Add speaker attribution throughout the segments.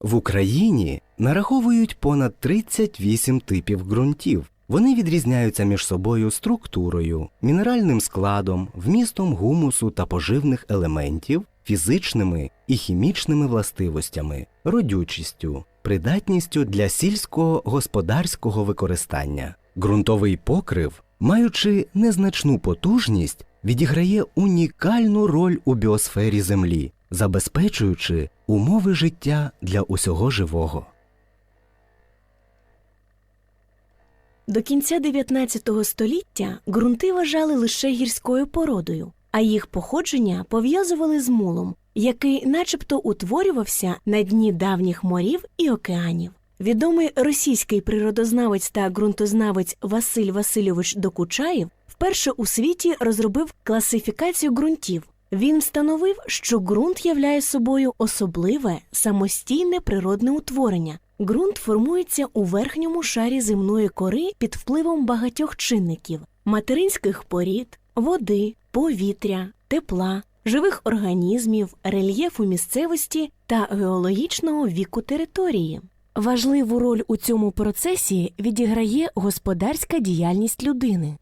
Speaker 1: В Україні нараховують понад 38 типів ґрунтів. Вони відрізняються між собою структурою, мінеральним складом, вмістом гумусу та поживних елементів, фізичними і хімічними властивостями, родючістю, придатністю для сільського господарського використання. Ґрунтовий покрив, маючи незначну потужність, відіграє унікальну роль у біосфері Землі, забезпечуючи умови життя для усього живого.
Speaker 2: До кінця 19 століття ґрунти вважали лише гірською породою, а їх походження пов'язували з мулом, який начебто утворювався на дні давніх морів і океанів. Відомий російський природознавець та ґрунтознавець Василь Васильович Докучаєв вперше у світі розробив класифікацію ґрунтів. Він встановив, що ґрунт являє собою особливе самостійне природне утворення. Ґрунт формується у верхньому шарі земної кори під впливом багатьох чинників материнських порід, води, повітря, тепла, живих організмів, рельєфу місцевості та геологічного віку території. Важливу роль у цьому процесі відіграє господарська діяльність людини.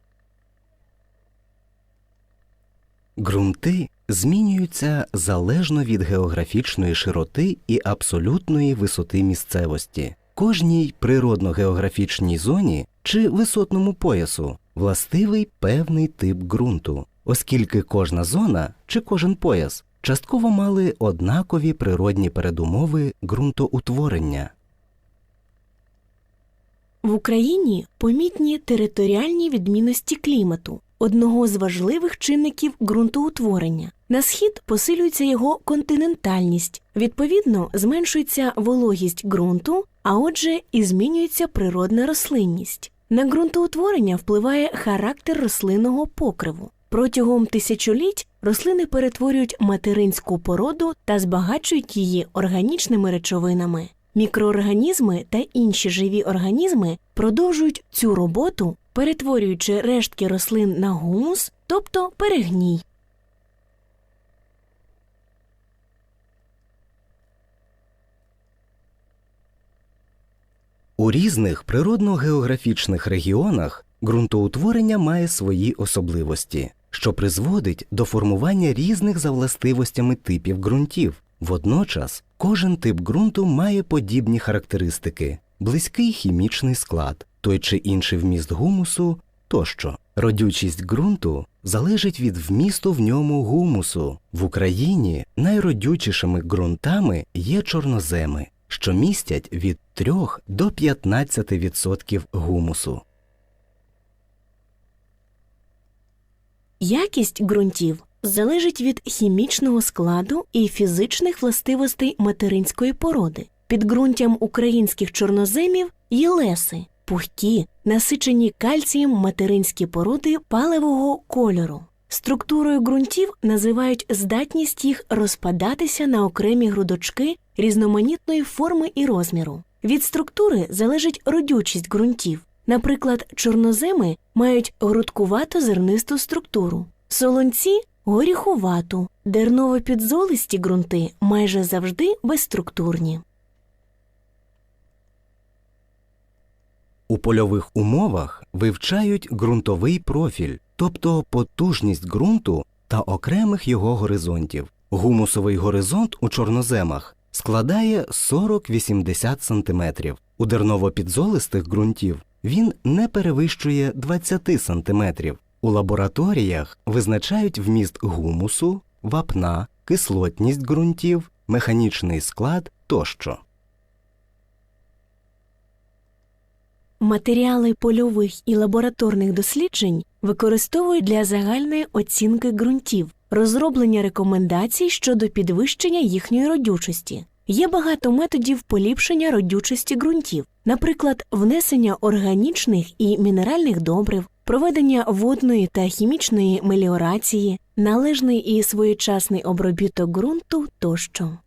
Speaker 1: Ґрунти змінюються залежно від географічної широти і абсолютної висоти місцевості. Кожній природно-географічній зоні чи висотному поясу властивий певний тип ґрунту, оскільки кожна зона чи кожен пояс частково мали однакові природні передумови ґрунтоутворення.
Speaker 2: В Україні помітні територіальні відмінності клімату, одного з важливих чинників ґрунтоутворення. На схід посилюється його континентальність, відповідно, зменшується вологість ґрунту, а отже, і змінюється природна рослинність. На ґрунтоутворення впливає характер рослинного покриву. Протягом тисячоліть рослини перетворюють материнську породу та збагачують її органічними речовинами. Мікроорганізми та інші живі організми продовжують цю роботу, перетворюючи рештки рослин на гумус, тобто перегній.
Speaker 1: У різних природно-географічних регіонах ґрунтоутворення має свої особливості, що призводить до формування різних за властивостями типів ґрунтів. Водночас кожен тип ґрунту має подібні характеристики: близький хімічний склад, той чи інший вміст гумусу тощо. Родючість ґрунту залежить від вмісту в ньому гумусу. В Україні найродючішими ґрунтами є чорноземи, що містять від 3 до 15% гумусу.
Speaker 2: Якість ґрунтів залежить від хімічного складу і фізичних властивостей материнської породи. Підґрунтям українських чорноземів є леси, пухкі, насичені кальцієм материнські породи паливого кольору. Структурою ґрунтів називають здатність їх розпадатися на окремі грудочки різноманітної форми і розміру. Від структури залежить родючість ґрунтів. Наприклад, чорноземи мають грудкувато зернисту структуру, солонці горіхувату, дерново-підзолисті ґрунти майже завжди безструктурні.
Speaker 1: У польових умовах вивчають ґрунтовий профіль, тобто потужність ґрунту та окремих його горизонтів. Гумусовий горизонт у чорноземах складає 40-80 см. У дерново-підзолистих ґрунтів він не перевищує 20 см. У лабораторіях визначають вміст гумусу, вапна, кислотність ґрунтів, механічний склад тощо.
Speaker 2: Матеріали польових і лабораторних досліджень використовують для загальної оцінки ґрунтів, розроблення рекомендацій щодо підвищення їхньої родючості. Є багато методів поліпшення родючості ґрунтів, наприклад, внесення органічних і мінеральних добрив, проведення водної та хімічної меліорації, належний і своєчасний обробіток ґрунту тощо.